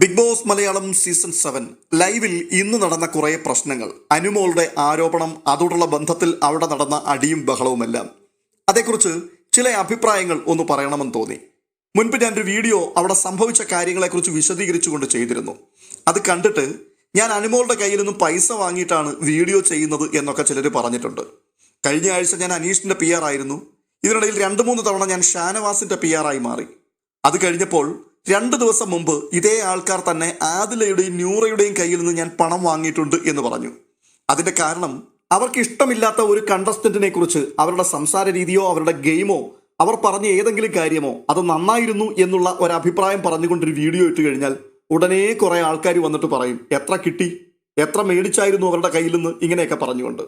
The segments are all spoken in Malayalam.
Bigg Boss Malayalam season seven ലൈവിൽ ഇന്ന് നടന്ന കുറേ പ്രശ്നങ്ങൾ. അനുമോളുടെ ആരോപണം അതോടുള്ള ബന്ധത്തിൽ അവിടെ നടന്ന അടിയും ബഹളവുമെല്ലാം. അതേക്കുറിച്ച് ചില അഭിപ്രായങ്ങൾ ഒന്ന് പറയണമെന്ന് തോന്നി. മുൻപ് ഞാൻ ഒരു വീഡിയോ അവിടെ സംഭവിച്ച കാര്യങ്ങളെക്കുറിച്ച് വിശദീകരിച്ചുകൊണ്ട് ചെയ്തിരുന്നു. അത് കണ്ടിട്ട് ഞാൻ അനുമോളുടെ കയ്യിൽ നിന്നും പൈസ വാങ്ങിയിട്ടാണ് വീഡിയോ ചെയ്യുന്നത് എന്നൊക്കെ ചിലർ പറഞ്ഞിട്ടുണ്ട്. കഴിഞ്ഞ ആഴ്ച ഞാൻ അനീഷിന്റെ പി ആയിരുന്നു. ഇതിനിടയിൽ രണ്ട് മൂന്ന് തവണ ഞാൻ ഷാനവാസിന്റെ പി ആയി മാറി. അത് കഴിഞ്ഞപ്പോൾ രണ്ട് ദിവസം മുമ്പ് ഇതേ ആൾക്കാർ തന്നെ ആദിലയുടെയും ന്യൂറയുടെയും കയ്യിൽ നിന്ന് ഞാൻ പണം വാങ്ങിയിട്ടുണ്ട് എന്ന് പറഞ്ഞു. അതിന്റെ കാരണം അവർക്ക് ഇഷ്ടമില്ലാത്ത ഒരു കണ്ടസ്റ്റന്റിനെ കുറിച്ച് അവരുടെ സംസാര രീതിയോ അവരുടെ ഗെയിമോ അവർ പറഞ്ഞ ഏതെങ്കിലും കാര്യമോ അത് നന്നായിരുന്നു എന്നുള്ള ഒരു അഭിപ്രായം പറഞ്ഞുകൊണ്ടൊരു വീഡിയോ ഇട്ട് കഴിഞ്ഞാൽ ഉടനെ കുറെ ആൾക്കാർ വന്നിട്ട് പറയും എത്ര കിട്ടി? എത്ര മേടിച്ചായിരുന്നു അവരുടെ കയ്യിൽ നിന്ന്? ഇങ്ങനെയൊക്കെ പറഞ്ഞുകൊണ്ട്.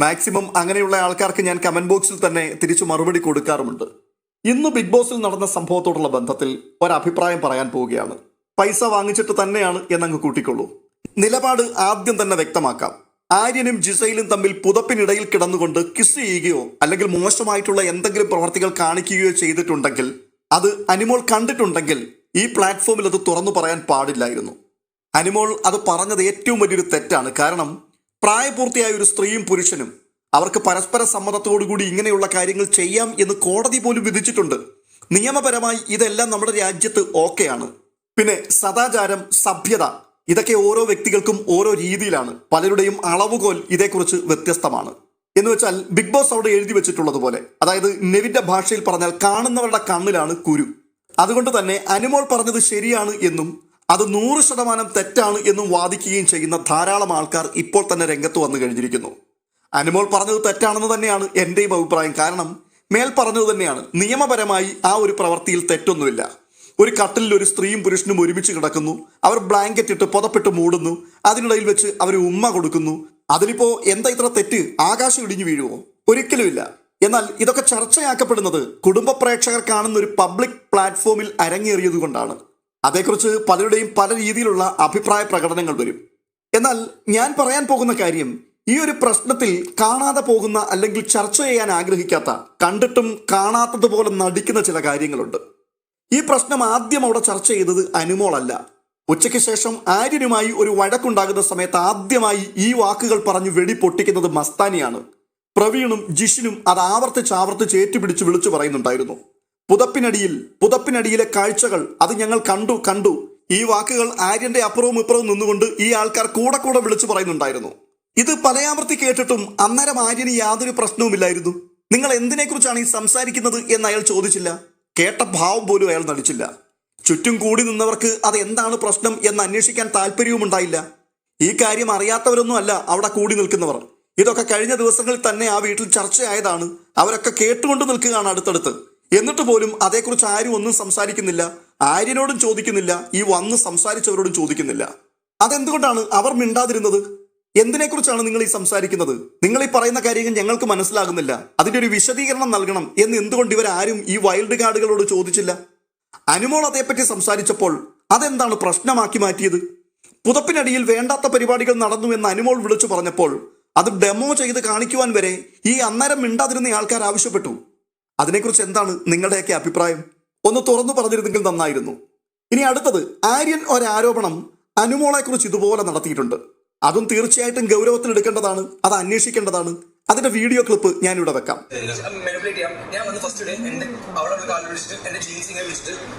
മാക്സിമം അങ്ങനെയുള്ള ആൾക്കാർക്ക് ഞാൻ കമന്റ് ബോക്സിൽ തന്നെ തിരിച്ചു മറുപടി കൊടുക്കാറുമുണ്ട്. ഇന്ന് ബിഗ് ബോസിൽ നടന്ന സംഭവത്തോടുള്ള ബന്ധത്തിൽ ഒരഭിപ്രായം പറയാൻ പോവുകയാണ്. പൈസ വാങ്ങിച്ചിട്ട് തന്നെയാണ് എന്നങ്ങ് കൂട്ടിക്കൊള്ളൂ. നിലപാട് ആദ്യം തന്നെ വ്യക്തമാക്കാം. ആര്യനും ജിസയിലും തമ്മിൽ പുതപ്പിനിടയിൽ കിടന്നുകൊണ്ട് കിസ് ചെയ്യുകയോ അല്ലെങ്കിൽ മോശമായിട്ടുള്ള എന്തെങ്കിലും പ്രവർത്തികൾ കാണിക്കുകയോ ചെയ്തിട്ടുണ്ടെങ്കിൽ അത് അനിമോൾ കണ്ടിട്ടുണ്ടെങ്കിൽ ഈ പ്ലാറ്റ്ഫോമിൽ അത് തുറന്നു പറയാൻ പാടില്ലായിരുന്നു. അനിമോൾ അത് പറഞ്ഞത് ഏറ്റവും വലിയൊരു തെറ്റാണ്. കാരണം പ്രായപൂർത്തിയായ ഒരു സ്ത്രീയും പുരുഷനും അവർക്ക് പരസ്പര സമ്മതത്തോടുകൂടി ഇങ്ങനെയുള്ള കാര്യങ്ങൾ ചെയ്യാം എന്ന് കോടതി പോലും വിധിച്ചിട്ടുണ്ട്. നിയമപരമായി ഇതെല്ലാം നമ്മുടെ രാജ്യത്ത് ഓക്കെയാണ് പിന്നെ സദാചാരം സഭ്യത ഇതൊക്കെ ഓരോ വ്യക്തികൾക്കും ഓരോ രീതിയിലാണ്. പലരുടെയും അളവുകോൽ ഇതേക്കുറിച്ച് വ്യത്യസ്തമാണ്. എന്ന് വെച്ചാൽ ബിഗ് ബോസ് അവിടെ എഴുതി വെച്ചിട്ടുള്ളത് പോലെ. അതായത് നെവിന്റെ ഭാഷയിൽ പറഞ്ഞാൽ കാണുന്നവരുടെ കണ്ണിലാണ് കുരു. അതുകൊണ്ട് തന്നെ അനുമോൾ പറഞ്ഞത് ശരിയാണ് എന്നും അത് നൂറ് ശതമാനം തെറ്റാണ് എന്നും വാദിക്കുകയും ചെയ്യുന്ന ധാരാളം ആൾക്കാർ ഇപ്പോൾ തന്നെ രംഗത്ത് വന്നു കഴിഞ്ഞിരിക്കുന്നു. അനുമോൾ പറഞ്ഞത് തെറ്റാണെന്ന് തന്നെയാണ് എന്റെയും അഭിപ്രായം. കാരണം മേൽ പറഞ്ഞത് തന്നെയാണ്. നിയമപരമായി ആ ഒരു പ്രവൃത്തിയിൽ തെറ്റൊന്നുമില്ല. ഒരു കട്ടിലിൽ ഒരു സ്ത്രീയും പുരുഷനും ഒരുമിച്ച് കിടക്കുന്നു. അവർ ബ്ലാങ്കറ്റ് ഇട്ട് പുതപ്പിട്ട് മൂടുന്നു. അതിനിടയിൽ വെച്ച് അവർ ഉമ്മ കൊടുക്കുന്നു. അതിലിപ്പോ എന്താ ഇത്ര തെറ്റ്? ആകാശം ഇടിഞ്ഞു വീഴുവോ? ഒരിക്കലുമില്ല. എന്നാൽ ഇതൊക്കെ ചർച്ചയാക്കപ്പെടുന്നത് കുടുംബ പ്രേക്ഷകർ കാണുന്ന ഒരു പബ്ലിക് പ്ലാറ്റ്ഫോമിൽ അരങ്ങേറിയത് കൊണ്ടാണ്. അതേക്കുറിച്ച് പലരുടെയും പല രീതിയിലുള്ള അഭിപ്രായ പ്രകടനങ്ങൾ വരും. എന്നാൽ ഞാൻ പറയാൻ പോകുന്ന കാര്യം ഈ ഒരു പ്രശ്നത്തിൽ കാണാതെ പോകുന്ന അല്ലെങ്കിൽ ചർച്ച ചെയ്യാൻ ആഗ്രഹിക്കാത്ത കണ്ടിട്ടും കാണാത്തതുപോലെ നടിക്കുന്ന ചില കാര്യങ്ങളുണ്ട്. ഈ പ്രശ്നം ആദ്യം അവിടെ ചർച്ച ചെയ്തത് അനുമോളല്ല. ഉച്ചയ്ക്ക് ശേഷം ആര്യനുമായി ഒരു വഴക്കുണ്ടാകുന്ന സമയത്ത് ആദ്യമായി ഈ വാക്കുകൾ പറഞ്ഞു വെടി പൊട്ടിക്കുന്നത് മസ്താനിയാണ്. പ്രവീണും ജിഷിനും അത് ആവർത്തിച്ച് ആവർത്തിച്ച് ഏറ്റുപിടിച്ച് വിളിച്ചു പറയുന്നുണ്ടായിരുന്നു. പുതപ്പിനടിയിൽ പുതപ്പിനടിയിലെ കാഴ്ചകൾ അത് ഞങ്ങൾ കണ്ടു കണ്ടു. ഈ വാക്കുകൾ ആര്യന്റെ അപ്പുറവും ഇപ്പുറവും നിന്നുകൊണ്ട് ഈ ആൾക്കാർ കൂടെ കൂടെ വിളിച്ചു പറയുന്നുണ്ടായിരുന്നു. ഇത് പലയാവർത്തി കേട്ടിട്ടും അന്നേരം ആര്യന് യാതൊരു പ്രശ്നവുമില്ലായിരുന്നു. നിങ്ങൾ എന്തിനെക്കുറിച്ചാണ് ഈ സംസാരിക്കുന്നത് എന്ന് അയാൾ ചോദിച്ചില്ല. കേട്ട ഭാവം പോലും അയാൾ നടിച്ചില്ല. ചുറ്റും കൂടി നിന്നവർക്ക് അത് എന്താണ് പ്രശ്നം എന്ന് അന്വേഷിക്കാൻ താല്പര്യവുമുണ്ടായില്ല. ഈ കാര്യം അറിയാത്തവരൊന്നും അല്ല അവിടെ കൂടി നിൽക്കുന്നവർ. ഇതൊക്കെ കഴിഞ്ഞ ദിവസങ്ങളിൽ തന്നെ ആ വീട്ടിൽ ചർച്ചയായതാണ്. അവരൊക്കെ കേട്ടുകൊണ്ട് നിൽക്കുകയാണ് അടുത്തടുത്ത്. എന്നിട്ട് പോലും അതേക്കുറിച്ച് ആരും ഒന്നും സംസാരിക്കുന്നില്ല. ആര്യനോടും ചോദിക്കുന്നില്ല. ഈ വന്ന് സംസാരിച്ചവരോടും ചോദിക്കുന്നില്ല. അതെന്തുകൊണ്ടാണ് അവർ മിണ്ടാതിരുന്നത്? എന്തിനെക്കുറിച്ചാണ് നിങ്ങൾ ഈ സംസാരിക്കുന്നത്? നിങ്ങൾ ഈ പറയുന്ന കാര്യങ്ങൾ ഞങ്ങൾക്ക് മനസ്സിലാകുന്നില്ല. അതിന്റെ ഒരു വിശദീകരണം നൽകണം എന്ന് എന്തുകൊണ്ട് ആരും ഈ വൈൽഡ് കാർഡുകളോട് ചോദിച്ചില്ല? അനുമോൾ അതേപ്പറ്റി സംസാരിച്ചപ്പോൾ അതെന്താണ് പ്രശ്നമാക്കി മാറ്റിയത്? പുതപ്പിനടിയിൽ വേണ്ടാത്ത പരിപാടികൾ നടന്നു എന്ന് അനുമോൾ വിളിച്ചു പറഞ്ഞപ്പോൾ അത് ഡെമോ ചെയ്ത് കാണിക്കുവാൻ വരെ ഈ അന്നേരം മിണ്ടാതിരുന്ന ആൾക്കാർ ആവശ്യപ്പെട്ടു. അതിനെക്കുറിച്ച് എന്താണ് നിങ്ങളുടെയൊക്കെ അഭിപ്രായം? ഒന്ന് തുറന്നു പറഞ്ഞിരുന്നെങ്കിൽ നന്നായിരുന്നു. ഇനി അടുത്തത് ആര്യൻ ഒരാരോപണം ആരോപണം കുറിച്ച് ഇതുപോലെ നടത്തിയിട്ടുണ്ട്. അതും തീർച്ചയായിട്ടും ഗൗരവത്തിൽ എടുക്കേണ്ടതാണ് അത് അന്വേഷിക്കേണ്ടതാണ്. അതിന്റെ വീഡിയോ ക്ലിപ്പ് ഞാനിവിടെ വെക്കാം. ഞാൻ വന്ന് ഫസ്റ്റ് ഡേ എന്റെ വിളിച്ചിട്ട് എന്റെ വിളിച്ചിട്ട്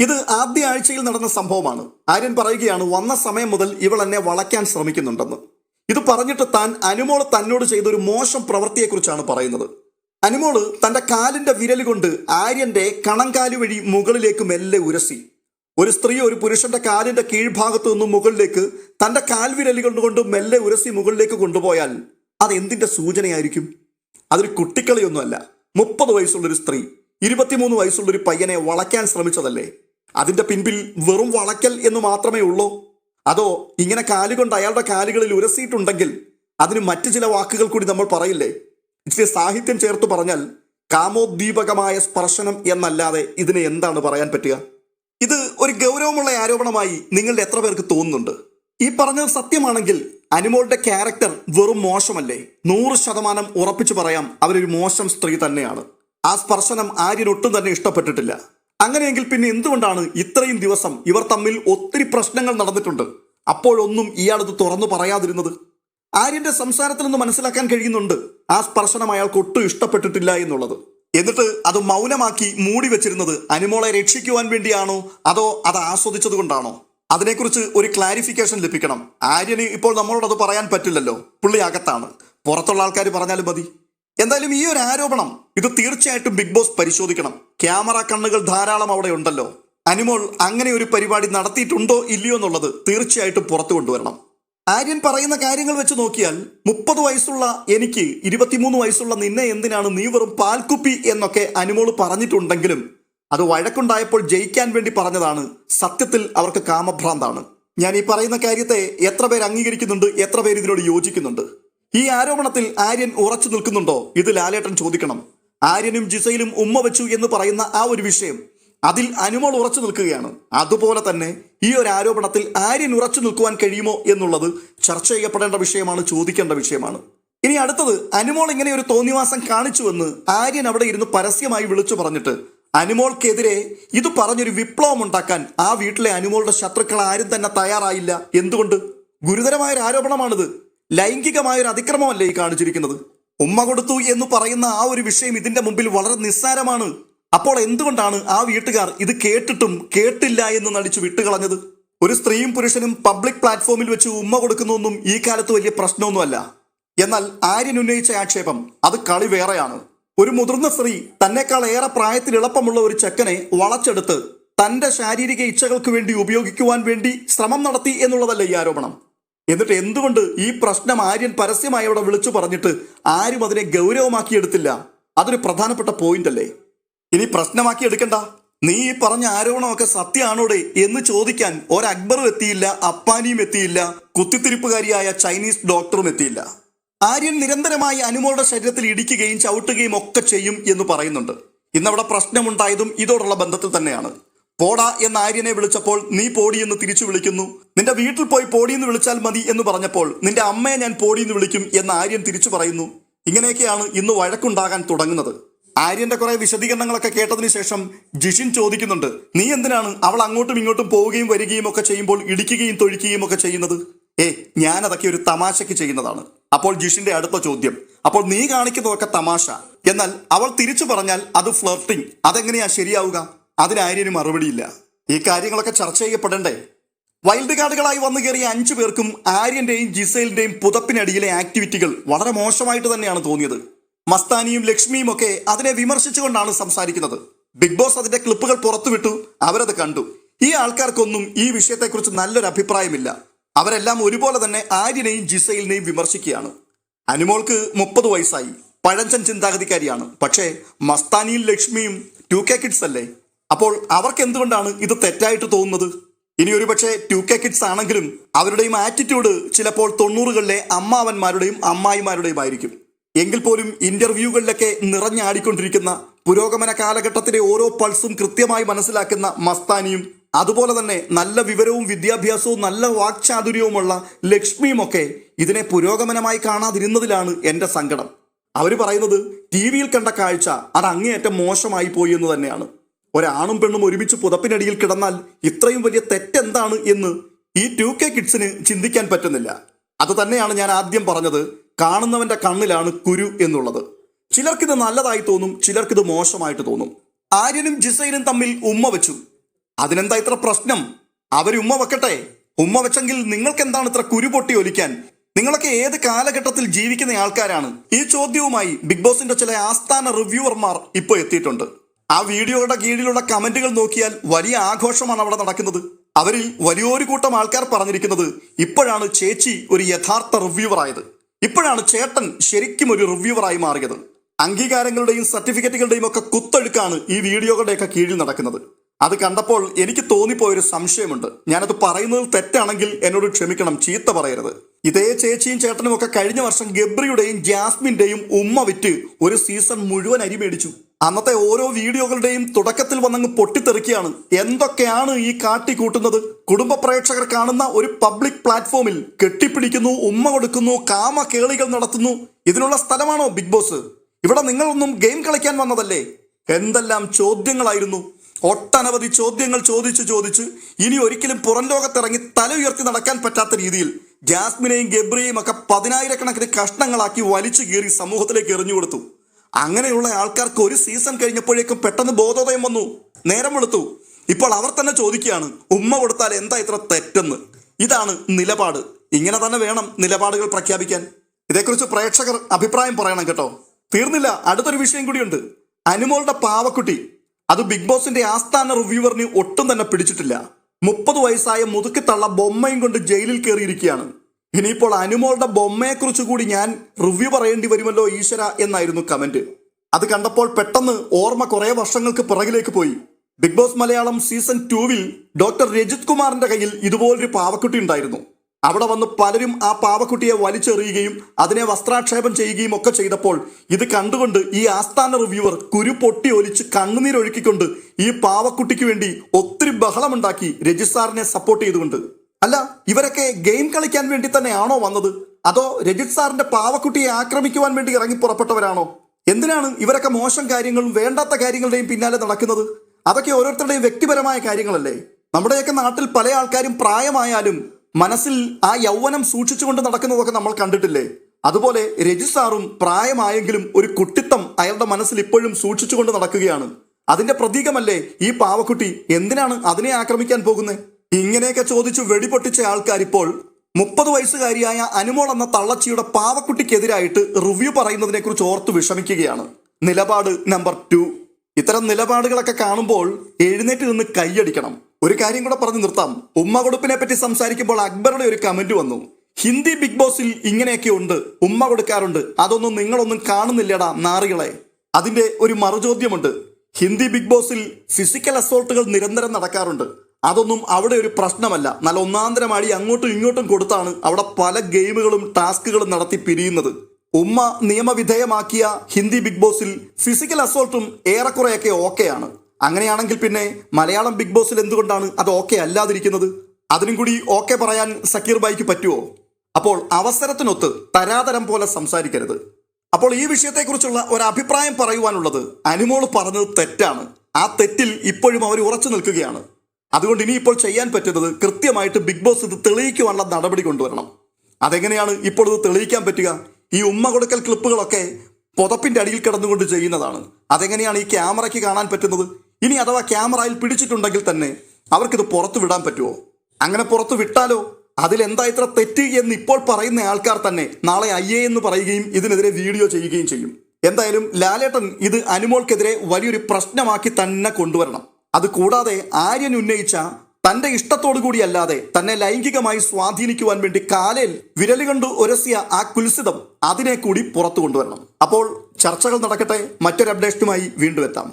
ഇത് ആദ്യ ആഴ്ചയിൽ നടന്ന സംഭവമാണ്. ആര്യൻ പറയുകയാണ് വന്ന സമയം മുതൽ ഇവൾ എന്നെ വളയ്ക്കാൻ ശ്രമിക്കുന്നുണ്ടെന്ന്. ഇത് പറഞ്ഞിട്ട് താൻ അനുമോൾ തന്നോട് ചെയ്ത ഒരു മോശം പ്രവൃത്തിയെക്കുറിച്ചാണ് പറയുന്നത്. അനുമോൾ തന്റെ കാലിന്റെ വിരലുകൊണ്ട് ആര്യന്റെ കണങ്കാലു വഴി മുകളിലേക്ക് മെല്ലെ ഉരസി. ഒരു സ്ത്രീ ഒരു പുരുഷന്റെ കാലിന്റെ കീഴ്ഭാഗത്തു നിന്നും മുകളിലേക്ക് തന്റെ കാൽവിരലുകൾ കൊണ്ട് മെല്ലെ ഉരസി മുകളിലേക്ക് കൊണ്ടുപോയാൽ അത് എന്തിന്റെ സൂചനയായിരിക്കും? അതൊരു കുട്ടിക്കളിയൊന്നുമല്ല. മുപ്പത് വയസ്സുള്ളൊരു സ്ത്രീ ഇരുപത്തിമൂന്ന് വയസ്സുള്ളൊരു പയ്യനെ വളയ്ക്കാൻ ശ്രമിച്ചതല്ലേ? അതിന്റെ പിൻപിൽ വെറും വളയ്ക്കൽ എന്ന് മാത്രമേ ഉള്ളൂ? അതോ ഇങ്ങനെ കാലുകൊണ്ട് അയാളുടെ കാലുകളിൽ ഉരസിയിട്ടുണ്ടെങ്കിൽ അതിന് മറ്റു ചില വാക്കുകൾ കൂടി നമ്മൾ പറയില്ലേ? ഇച്ചിരി സാഹിത്യം ചേർത്ത് പറഞ്ഞാൽ കാമോദ്ദീപകമായ സ്പർശനം എന്നല്ലാതെ ഇതിന് എന്താണ് പറയാൻ പറ്റുക? ഒരു ഗൗരവമുള്ള ആരോപണമായി നിങ്ങളുടെ എത്ര പേർക്ക് തോന്നുന്നുണ്ട്? ഈ പറഞ്ഞത് സത്യമാണെങ്കിൽ അനുമോളുടെ ക്യാരക്ടർ വെറും മോശമല്ലേ? നൂറ് ശതമാനം ഉറപ്പിച്ചു പറയാം അവരൊരു മോശം സ്ത്രീ തന്നെയാണ്. ആ സ്പർശനം ആര്യനൊട്ടും തന്നെ ഇഷ്ടപ്പെട്ടിട്ടില്ല. അങ്ങനെയെങ്കിൽ പിന്നെ എന്തുകൊണ്ടാണ് ഇത്രയും ദിവസം ഇവർ തമ്മിൽ ഒത്തിരി പ്രശ്നങ്ങൾ നടന്നിട്ടുണ്ട്? അപ്പോഴൊന്നും ഇയാളത് തുറന്നു പറയാതിരുന്നത്? ആര്യന്റെ സംസാരത്തിൽ നിന്ന് മനസ്സിലാക്കാൻ കഴിയുന്നുണ്ട്. ആ സ്പർശനം അയാൾക്ക് ഒട്ടും ഇഷ്ടപ്പെട്ടിട്ടില്ല എന്നുള്ളത്. എന്നിട്ട് അത് മൗനമാക്കി മൂടി വെച്ചിരുന്നത് അനുമോളെ രക്ഷിക്കുവാൻ വേണ്ടിയാണോ? അതോ അത് ആസ്വദിച്ചത് കൊണ്ടാണോ അതിനെക്കുറിച്ച് ഒരു ക്ലാരിഫിക്കേഷൻ ലഭിക്കണം. ആര്യന് ഇപ്പോൾ നമ്മളോട് അത് പറയാൻ പറ്റില്ലല്ലോ. പുള്ളി അകത്താണ്. പുറത്തുള്ള ആൾക്കാർ പറഞ്ഞാലും മതി. എന്തായാലും ഈ ഒരു ആരോപണം ഇത് തീർച്ചയായിട്ടും ബിഗ് ബോസ് പരിശോധിക്കണം. ക്യാമറ കണ്ണുകൾ ധാരാളം അവിടെ ഉണ്ടല്ലോ. അനുമോൾ അങ്ങനെ ഒരു പരിപാടി നടത്തിയിട്ടുണ്ടോ ഇല്ലയോ എന്നുള്ളത് തീർച്ചയായിട്ടും പുറത്തു കൊണ്ടുവരണം. ആര്യൻ പറയുന്ന കാര്യങ്ങൾ വെച്ച് നോക്കിയാൽ മുപ്പത് വയസ്സുള്ള എനിക്ക് ഇരുപത്തിമൂന്ന് വയസ്സുള്ള നിന്നെ എന്തിനാണ് നീ വെറും പാൽക്കുപ്പി എന്നൊക്കെ അനുമോൾ പറഞ്ഞിട്ടുണ്ടെങ്കിലും അത് വഴക്കുണ്ടായപ്പോൾ ജയിക്കാൻ വേണ്ടി പറഞ്ഞതാണ്. സത്യത്തിൽ അവർക്ക് കാമഭ്രാന്താണ്. ഞാൻ ഈ പറയുന്ന കാര്യത്തെ എത്ര പേർ അംഗീകരിക്കുന്നുണ്ട് എത്ര പേര് ഇതിനോട് യോജിക്കുന്നുണ്ട്? ഈ ആരോപണത്തിൽ ആര്യൻ ഉറച്ചു നിൽക്കുന്നുണ്ടോ? ഇത് ലാലേട്ടൻ ചോദിക്കണം. ആര്യനും ജിസയിലും ഉമ്മ വെച്ചു എന്ന് പറയുന്ന ആ ഒരു വിഷയം അതിൽ അനുമോൾ ഉറച്ചു നിൽക്കുകയാണ്. അതുപോലെ തന്നെ ഈ ഒരു ആരോപണത്തിൽ ആര്യൻ ഉറച്ചു നിൽക്കുവാൻ കഴിയുമോ എന്നുള്ളത് ചർച്ച ചെയ്യപ്പെടേണ്ട വിഷയമാണ് ചോദിക്കേണ്ട വിഷയമാണ്. ഇനി അടുത്തത് അനുമോൾ ഇങ്ങനെ ഒരു തോന്നിവാസം കാണിച്ചുവെന്ന് ആര്യൻ അവിടെ ഇരുന്ന് പരസ്യമായി വിളിച്ചു പറഞ്ഞിട്ട് അനുമോൾക്കെതിരെ ഇത് പറഞ്ഞൊരു വിപ്ലവം ഉണ്ടാക്കാൻ ആ വീട്ടിലെ അനുമോളുടെ ശത്രുക്കൾ ആരും തന്നെ തയ്യാറായില്ല. എന്തുകൊണ്ട്? ഗുരുതരമായ ഒരു ആരോപണമാണിത്. ലൈംഗികമായ ഒരു അതിക്രമമല്ലേ ഈ കാണിച്ചിരിക്കുന്നത്? ഉമ്മ കൊടുത്തു എന്ന് പറയുന്ന ആ ഒരു വിഷയം ഇതിന്റെ മുമ്പിൽ വളരെ നിസ്സാരമാണ്. അപ്പോൾ എന്തുകൊണ്ടാണ് ആ വീട്ടുകാർ ഇത് കേട്ടിട്ടും കേട്ടില്ല എന്ന് നടിച്ചു വിട്ടുകളഞ്ഞത്? ഒരു സ്ത്രീയും പുരുഷനും പബ്ലിക് പ്ലാറ്റ്ഫോമിൽ വെച്ച് ഉമ്മ കൊടുക്കുന്നൊന്നും ഈ കാലത്ത് വലിയ പ്രശ്നമൊന്നുമല്ല. എന്നാൽ ആര്യൻ ഉന്നയിച്ച ആക്ഷേപം അത് കളി വേറെയാണ്. ഒരു മുതിർന്ന സ്ത്രീ തന്നെക്കാൾ ഏറെ പ്രായത്തിൽ എളുപ്പമുള്ള ഒരു ചെക്കനെ വളച്ചെടുത്ത് തന്റെ ശാരീരിക ഇച്ഛകൾക്ക് വേണ്ടി ഉപയോഗിക്കുവാൻ വേണ്ടി ശ്രമം നടത്തി എന്നുള്ളതല്ല ഈ ആരോപണം? എന്നിട്ട് എന്തുകൊണ്ട് ഈ പ്രശ്നം ആര്യൻ പരസ്യമായി അവിടെ വിളിച്ചു പറഞ്ഞിട്ട് ആരും അതിനെ ഗൗരവമാക്കിയെടുത്തില്ല? അതൊരു പ്രധാനപ്പെട്ട പോയിന്റ് അല്ലേ? ഇനി പ്രശ്നമാക്കി എടുക്കണ്ട. നീ ഈ പറഞ്ഞ ആരോപണമൊക്കെ സത്യമാണോടെ എന്ന് ചോദിക്കാൻ ഒരു അക്ബറും എത്തിയില്ല അപ്പാനിയും എത്തിയില്ല കുത്തിത്തിരിപ്പുകാരിയായ ചൈനീസ് ഡോക്ടറും എത്തിയില്ല. ആര്യൻ നിരന്തരമായി അനുമോളുടെ ശരീരത്തിൽ ഇടിക്കുകയും ചവിട്ടുകയും ഒക്കെ ചെയ്യും എന്ന് പറയുന്നുണ്ട്. ഇന്നവിടെ പ്രശ്നമുണ്ടായതും ഇതോടുള്ള ബന്ധത്തിൽ തന്നെയാണ്. പോടാ എന്ന് ആര്യനെ വിളിച്ചപ്പോൾ നീ പോടി എന്ന് തിരിച്ചു വിളിക്കുന്നു. നിന്റെ വീട്ടിൽ പോയി പോടി എന്ന് വിളിച്ചാൽ മതി എന്ന് പറഞ്ഞപ്പോൾ നിന്റെ അമ്മയെ ഞാൻ പോടി എന്ന് വിളിക്കും എന്ന് ആര്യൻ തിരിച്ചു പറയുന്നു. ഇങ്ങനെയൊക്കെയാണ് ഇന്ന് വഴക്കുണ്ടാകാൻ തുടങ്ങുന്നത്. ആര്യന്റെ കുറെ വിശദീകരണങ്ങളൊക്കെ കേട്ടതിന് ശേഷം ജിഷിൻ ചോദിക്കുന്നുണ്ട് നീ എന്തിനാണ് അവൾ അങ്ങോട്ടും ഇങ്ങോട്ടും പോവുകയും വരികയും ഒക്കെ ചെയ്യുമ്പോൾ ഇടിക്കുകയും തൊഴിക്കുകയും ഒക്കെ ചെയ്യുന്നത്? ഏ ഞാൻ അതൊക്കെ ഒരു തമാശയ്ക്ക് ചെയ്യുന്നതാണ്. അപ്പോൾ ജിഷിന്റെ അടുത്ത ചോദ്യം അപ്പോൾ നീ കാണിക്കുന്നതൊക്കെ തമാശ? എന്നാൽ അവൾ തിരിച്ചു പറഞ്ഞാൽ അത് ഫ്ലർട്ടിങ്. അതെങ്ങനെയാ ശരിയാവുക? അതിന് ആര്യന് മറുപടിയില്ല. ഈ കാര്യങ്ങളൊക്കെ ചർച്ച ചെയ്യപ്പെടണ്ടേ? വൈൽഡ് കാർഡുകളായി വന്നു കയറിയ അഞ്ചു പേർക്കും ആര്യന്റെയും ജിസൈലിന്റെയും പുതപ്പിനടിയിലെ ആക്ടിവിറ്റികൾ വളരെ മോശമായിട്ട് തന്നെയാണ് തോന്നിയത്. മസ്താനിയും ലക്ഷ്മിയും ഒക്കെ അതിനെ വിമർശിച്ചുകൊണ്ടാണ് സംസാരിക്കുന്നത്. ബിഗ് ബോസ് അതിന്റെ ക്ലിപ്പുകൾ പുറത്തുവിട്ടു അവരത് കണ്ടു. ഈ ആൾക്കാർക്കൊന്നും ഈ വിഷയത്തെക്കുറിച്ച് നല്ലൊരു അഭിപ്രായമില്ല. അവരെല്ലാം ഒരുപോലെ തന്നെ ആര്യനെയും ജിസയിലിനെയും വിമർശിക്കുകയാണ്. അനുമോൾക്ക് മുപ്പത് വയസ്സായി പഴഞ്ചൻ ചിന്താഗതിക്കാരിയാണ്. പക്ഷേ മസ്താനിയും ലക്ഷ്മിയും ടു കെ കിഡ്സ് അല്ലേ? അപ്പോൾ അവർക്ക് എന്തുകൊണ്ടാണ് ഇത് തെറ്റായിട്ട് തോന്നുന്നത്? ഇനി ഒരുപക്ഷെ ടു കെ കിഡ്സ് ആണെങ്കിലും അവരുടെയും ആറ്റിറ്റ്യൂഡ് ചിലപ്പോൾ തൊണ്ണൂറുകളിലെ അമ്മാവന്മാരുടെയും അമ്മായിമാരുടെയും ആയിരിക്കും. എങ്കിൽ പോലും ഇന്റർവ്യൂകളിലൊക്കെ നിറഞ്ഞാടിക്കൊണ്ടിരിക്കുന്ന പുരോഗമന കാലഘട്ടത്തിലെ ഓരോ പൾസും കൃത്യമായി മനസ്സിലാക്കുന്ന മസ്താനിയും അതുപോലെ തന്നെ നല്ല വിവരവും വിദ്യാഭ്യാസവും നല്ല വാക്ചാതുര്യവുമുള്ള ലക്ഷ്മിയുമൊക്കെ ഇതിനെ പുരോഗമനമായി കാണാതിരുന്നതിലാണ് എന്റെ സങ്കടം. അവർ പറയുന്നത് ടി വിയിൽ കണ്ട കാഴ്ച അത് അങ്ങേയറ്റം മോശമായി പോയി എന്ന് തന്നെയാണ്. ഒരാണും പെണ്ണും ഒരുമിച്ച് പുതപ്പിനടിയിൽ കിടന്നാൽ ഇത്രയും വലിയ തെറ്റെന്താണ് എന്ന് ഈ ടു കെ കിഡ്സിന് ചിന്തിക്കാൻ പറ്റുന്നില്ല. അത് തന്നെയാണ് ഞാൻ ആദ്യം പറഞ്ഞത് കാണുന്നവന്റെ കണ്ണിലാണ് കുരു എന്നുള്ളത്. ചിലർക്കിത് നല്ലതായി തോന്നും ചിലർക്കിത് മോശമായിട്ട് തോന്നും. ആര്യനും ജിസൈനും തമ്മിൽ ഉമ്മ വെച്ചു. അതിനെന്താ ഇത്ര പ്രശ്നം? അവരുമ്മ വെക്കട്ടെ? ഉമ്മ വെച്ചെങ്കിൽ നിങ്ങൾക്ക് എന്താണ് ഇത്ര കുരു പൊട്ടി ഒലിക്കാൻ? നിങ്ങളൊക്കെ ഏത് കാലഘട്ടത്തിൽ ജീവിക്കുന്ന ആൾക്കാരാണ്? ഈ ചോദ്യവുമായി ബിഗ് ബോസിന്റെ ചില ആസ്ഥാന റിവ്യൂവർമാർ ഇപ്പോൾ എത്തിയിട്ടുണ്ട്. ആ വീഡിയോയുടെ കീഴിലുള്ള കമന്റുകൾ നോക്കിയാൽ വലിയ ആഘോഷമാണ് അവിടെ നടക്കുന്നത്. അവരിൽ വലിയൊരു കൂട്ടം ആൾക്കാർ പറഞ്ഞിരിക്കുന്നത് ഇപ്പോഴാണ് ചേച്ചി ഒരു യഥാർത്ഥ റിവ്യൂവർ ആയത് ഇപ്പോഴാണ് ചേട്ടൻ ശരിക്കും ഒരു റിവ്യൂവറായി മാറിയത്. അംഗീകാരങ്ങളുടെയും സർട്ടിഫിക്കറ്റുകളുടെയും ഒക്കെ കുത്തൊഴുക്കാണ് ഈ വീഡിയോകളുടെയൊക്കെ കീഴിൽ നടക്കുന്നത്. അത് കണ്ടപ്പോൾ എനിക്ക് തോന്നിപ്പോയൊരു സംശയമുണ്ട്. ഞാനത് പറയുന്നത് തെറ്റാണെങ്കിൽ എന്നോട് ക്ഷമിക്കണം ചീത്ത പറയരുത്. ഇതേ ചേച്ചിയും ചേട്ടനും ഒക്കെ കഴിഞ്ഞ വർഷം ഗബ്രിയുടെയും ജാസ്മിന്റെയും ഉമ്മ വിറ്റ് ഒരു സീസൺ മുഴുവൻ അരി മേടിച്ചു. അന്നത്തെ ഓരോ വീഡിയോകളുടെയും തുടക്കത്തിൽ വന്നങ്ങ് പൊട്ടിത്തെറിക്കുകയാണ്. എന്തൊക്കെയാണ് ഈ കാട്ടിക്കൂട്ടുന്നത്? കുടുംബ പ്രേക്ഷകർ കാണുന്ന ഒരു പബ്ലിക് പ്ലാറ്റ്ഫോമിൽ കെട്ടിപ്പിടിക്കുന്നു ഉമ്മ കൊടുക്കുന്നു കാമ കേളികൾ നടത്തുന്നു. ഇതിനുള്ള സ്ഥലമാണോ ബിഗ് ബോസ് ഇവിടെ നിങ്ങളൊന്നും ഗെയിം കളിക്കാൻ വന്നതല്ലേ? എന്തെല്ലാം ചോദ്യങ്ങളായിരുന്നു. ഒട്ടനവധി ചോദ്യങ്ങൾ ചോദിച്ച് ചോദിച്ച് ഇനി ഒരിക്കലും പുറം ലോകത്തിറങ്ങി തല ഉയർത്തി നടക്കാൻ പറ്റാത്ത രീതിയിൽ ജാസ്മിനെയും ഗബ്രിയെയും ഒക്കെ പതിനായിരക്കണക്കിന് കഷ്ണങ്ങളാക്കി വലിച്ചു കീറി സമൂഹത്തിലേക്ക് എറിഞ്ഞു കൊടുത്തു. അങ്ങനെയുള്ള ആൾക്കാർക്ക് ഒരു സീസൺ കഴിഞ്ഞപ്പോഴേക്കും പെട്ടെന്ന് ബോധോദയം വന്നു. നേരം വെളുത്തു. ഇപ്പോൾ അവർ തന്നെ ചോദിക്കുകയാണ് ഉമ്മ കൊടുത്താൽ എന്താ ഇത്ര തെറ്റെന്ന്? ഇതാണ് നിലപാട്. ഇങ്ങനെ തന്നെ വേണം നിലപാടുകൾ പ്രഖ്യാപിക്കാൻ. ഇതേക്കുറിച്ച് പ്രേക്ഷകർ അഭിപ്രായം പറയണം കേട്ടോ. തീർന്നില്ല അടുത്തൊരു വിഷയം കൂടിയുണ്ട്. അനുമോളുടെ പാവക്കുട്ടി അത് ബിഗ് ബോസിന്റെ ആസ്ഥാന റിവ്യൂവറിന് ഒട്ടും തന്നെ പിടിച്ചിട്ടില്ല. മുപ്പത് വയസ്സായ മുതുക്കിത്തള്ള ബൊമ്മയും കൊണ്ട് ജയിലിൽ കയറിയിരിക്കുകയാണ്. ഇനിയിപ്പോൾ അനുമോളുടെ ബൊമ്മയെക്കുറിച്ച് കൂടി ഞാൻ റിവ്യൂ പറയേണ്ടി വരുമല്ലോ ഈശ്വര എന്നായിരുന്നു കമന്റ് അത് കണ്ടപ്പോൾ പെട്ടെന്ന് ഓർമ്മ കുറെ വർഷങ്ങൾക്ക് പിറകിലേക്ക് പോയി. ബിഗ് ബോസ് മലയാളം സീസൺ ടൂവിൽ ഡോക്ടർ രജിത് കുമാറിന്റെ കയ്യിൽ ഇതുപോലൊരു പാവക്കുട്ടി ഉണ്ടായിരുന്നു. അവിടെ വന്ന് പലരും ആ പാവക്കുട്ടിയെ വലിച്ചെറിയുകയും അതിനെ വസ്ത്രാക്ഷേപം ചെയ്യുകയും ഒക്കെ ചെയ്തപ്പോൾ ഇത് കണ്ടുകൊണ്ട് ഈ ആസ്ഥാന റിവ്യൂവർ കുരു പൊട്ടി ഒലിച്ച് കണ്ണുനീരൊഴുക്കിക്കൊണ്ട് ഈ പാവക്കുട്ടിക്ക് വേണ്ടി ഒത്തിരി ബഹളമുണ്ടാക്കി രജിസ്ട്രാറിനെ സപ്പോർട്ട് ചെയ്തുകൊണ്ട്. അല്ല ഇവരൊക്കെ ഗെയിം കളിക്കാൻ വേണ്ടി തന്നെയാണോ വന്നത്? അതോ രജിത് സാറിന്റെ പാവക്കുട്ടിയെ ആക്രമിക്കുവാൻ വേണ്ടി ഇറങ്ങി പുറപ്പെട്ടവരാണോ? എന്തിനാണ് ഇവരൊക്കെ മോശം കാര്യങ്ങളും വേണ്ടാത്ത കാര്യങ്ങളുടെയും പിന്നാലെ നടക്കുന്നത്? അതൊക്കെ ഓരോരുത്തരുടെയും വ്യക്തിപരമായ കാര്യങ്ങളല്ലേ. നമ്മുടെയൊക്കെ നാട്ടിൽ പല ആൾക്കാരും പ്രായമായാലും മനസ്സിൽ ആ യൗവനം സൂക്ഷിച്ചുകൊണ്ട് നടക്കുന്നതൊക്കെ നമ്മൾ കണ്ടിട്ടില്ലേ? അതുപോലെ രജിത് സാറും പ്രായമായെങ്കിലും ഒരു കുട്ടിത്തം അയാളുടെ മനസ്സിൽ ഇപ്പോഴും സൂക്ഷിച്ചുകൊണ്ട് നടക്കുകയാണ്. അതിന്റെ പ്രതീകമല്ലേ ഈ പാവക്കുട്ടി എന്തിനാണ് അതിനെ ആക്രമിക്കാൻ പോകുന്നത് ഇങ്ങനെയൊക്കെ ചോദിച്ചു വെടിപൊട്ടിച്ച ആൾക്കാരിപ്പോൾ മുപ്പത് വയസ്സുകാരിയായ അനുമോൾ എന്ന തള്ളച്ചിയുടെ പാവക്കുട്ടിക്കെതിരായിട്ട് റിവ്യൂ പറയുന്നതിനെ കുറിച്ച് ഓർത്ത് വിഷമിക്കുകയാണ്. നിലപാട് നമ്പർ ടു. ഇത്തരം നിലപാടുകളൊക്കെ കാണുമ്പോൾ എഴുന്നേറ്റ് നിന്ന് കൈയടിക്കണം. ഒരു കാര്യം കൂടെ പറഞ്ഞു നിർത്താം. ഉമ്മ കൊടുപ്പിനെ പറ്റി സംസാരിക്കുമ്പോൾ അക്ബറുടെ ഒരു കമന്റ് വന്നു. ഹിന്ദി ബിഗ് ബോസിൽ ഇങ്ങനെയൊക്കെ ഉണ്ട്. ഉമ്മ കൊടുക്കാറുണ്ട്. അതൊന്നും നിങ്ങളൊന്നും കാണുന്നില്ലടാ നാറികളെ. അതിന്റെ ഒരു മറുചോദ്യമുണ്ട്. ഹിന്ദി ബിഗ് ബോസിൽ ഫിസിക്കൽ അസോൾട്ടുകൾ നിരന്തരം നടക്കാറുണ്ട്. അതൊന്നും അവിടെ ഒരു പ്രശ്നമല്ല. നല്ല ഒന്നാന്തരമാടി അങ്ങോട്ടും ഇങ്ങോട്ടും കൊടുത്താണ് അവിടെ പല ഗെയിമുകളും ടാസ്കുകളും നടത്തി പിരിയുന്നത്. ഉമ്മ നിയമവിധേയമാക്കിയ ഹിന്ദി ബിഗ് ബോസിൽ ഫിസിക്കൽ അസോൾട്ടും ഏറെക്കുറെയൊക്കെ ഓക്കെയാണ് അങ്ങനെയാണെങ്കിൽ പിന്നെ മലയാളം ബിഗ് ബോസിൽ എന്തുകൊണ്ടാണ് അത് ഓക്കെ അല്ലാതിരിക്കുന്നത്? അതിനും കൂടി ഓക്കെ പറയാൻ സക്കീർ ബായിക്ക് പറ്റുമോ അപ്പോൾ അവസരത്തിനൊത്ത് തരാതരം പോലെ സംസാരിക്കരുത്. അപ്പോൾ ഈ വിഷയത്തെക്കുറിച്ചുള്ള ഒരു അഭിപ്രായം പറയുവാനുള്ളത് അനുമോൾ പറഞ്ഞത് തെറ്റാണ്. ആ തെറ്റിൽ ഇപ്പോഴും അവർ ഉറച്ചു നിൽക്കുകയാണ്. അതുകൊണ്ട് ഇനിയിപ്പോൾ ചെയ്യാൻ പറ്റുന്നത് കൃത്യമായിട്ട് ബിഗ് ബോസ് ഇത് തെളിയിക്കുവാനുള്ള നടപടി കൊണ്ടുവരണം. അതെങ്ങനെയാണ് ഇപ്പോൾ ഇത് തെളിയിക്കാൻ പറ്റുക? ഈ ഉമ്മ കൊടുക്കൽ ക്ലിപ്പുകളൊക്കെ പുതപ്പിന്റെ അടിയിൽ കിടന്നുകൊണ്ട് ചെയ്യുന്നതാണ്. അതെങ്ങനെയാണ് ഈ ക്യാമറയ്ക്ക് കാണാൻ പറ്റുന്നത്? ഇനി അഥവാ ക്യാമറയിൽ പിടിച്ചിട്ടുണ്ടെങ്കിൽ തന്നെ അവർക്കിത് പുറത്തു വിടാൻ പറ്റുമോ? അങ്ങനെ പുറത്തു വിട്ടാലോ? അതിലെന്താ ഇത്ര തെറ്റ് എന്ന് ഇപ്പോൾ പറയുന്ന ആൾക്കാർ തന്നെ നാളെ അയ്യേ എന്ന് പറയുകയും ഇതിനെതിരെ വീഡിയോ ചെയ്യുകയും ചെയ്യും. എന്തായാലും ലാലേട്ടൻ ഇത് അനുമോൾക്കെതിരെ വലിയൊരു പ്രശ്നമാക്കി തന്നെ കൊണ്ടുവരണം. അത് കൂടാതെ ആര്യൻ ഉന്നയിച്ച തന്റെ ഇഷ്ടത്തോടു കൂടിയല്ലാതെ തന്നെ ലൈംഗികമായി സ്വാധീനിക്കുവാൻ വേണ്ടി കാലിൽ വിരൽ കണ്ടു ഉരസിയ ആ കുൽസിതം അതിനെ കൂടി പുറത്തു കൊണ്ടുവരണം. അപ്പോൾ ചർച്ചകൾ നടക്കട്ടെ. മറ്റൊരു അപ്ഡേഷനുമായി വീണ്ടും എത്താം.